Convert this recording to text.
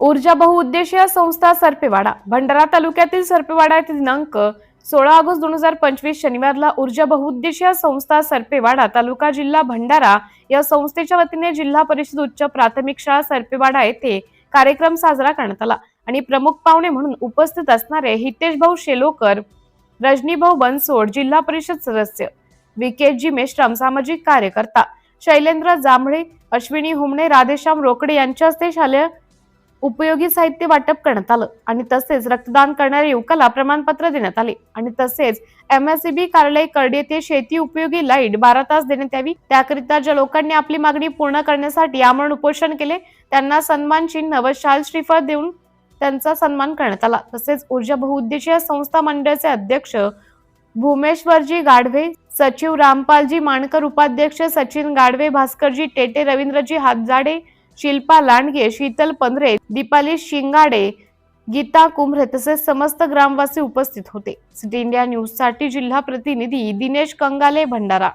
ऊर्जा बहुउद्देशीय संस्था सर्पेवाडा. भंडारा तालुक्यातील सर्पेवाडा येथे दिनांक सोळा ऑगस्ट दोन हजार पंचवीस शनिवारला ऊर्जा बहुउद्देशीय संस्था सर्पेवाडा तालुका जिल्हा भंडारा या संस्थेच्या वतीने जिल्हा परिषद उच्च प्राथमिक शाळा सर्पेवाडा येथे कार्यक्रम साजरा करण्यात आला. आणि प्रमुख पाहुणे म्हणून उपस्थित असणारे हितेश भाऊ शेलोकर रजनीभाऊ बनसोड जिल्हा परिषद सदस्य विकेजी मेश्राम सामाजिक कार्यकर्ता शैलेंद्र जांभळे अश्विनी हुमणे राधेश्याम रोकडे यांच्या हस्ते शालेय उपयोगी साहित्य वाटप करण्यात आलं आणि तसेच रक्तदान करणाऱ्या युवकाला प्रमाणपत्र देण्यात आले. आणि तसेच एमएससीबी कार्यालय कर्ड येथे शेती उपयोगी लाइट बारा तास देण्यात यावी. त्याकरिता ज्या लोकांनी आपली मागणी पूर्ण करण्यासाठी आमरण उपोषण केले त्यांना सन्मान चिन्ह व शाल श्रीफळ देऊन त्यांचा सन्मान करण्यात आला. तसेच ऊर्जा बहुउद्देशीय संस्था मंडळाचे अध्यक्ष भूमेश्वरजी गाढवे सचिव रामपालजी माणकर उपाध्यक्ष सचिन गाढवे भास्करजी टेटे रवींद्रजी हातजाडे शिल्पा लांडगे शीतल पंधरे दीपाली शिंगाडे गीता कुंभरे तसेच समस्त ग्रामवासी उपस्थित होते. सिटी इंडिया न्यूजसाठी जिल्हा प्रतिनिधी दिनेश कंगाले भंडारा.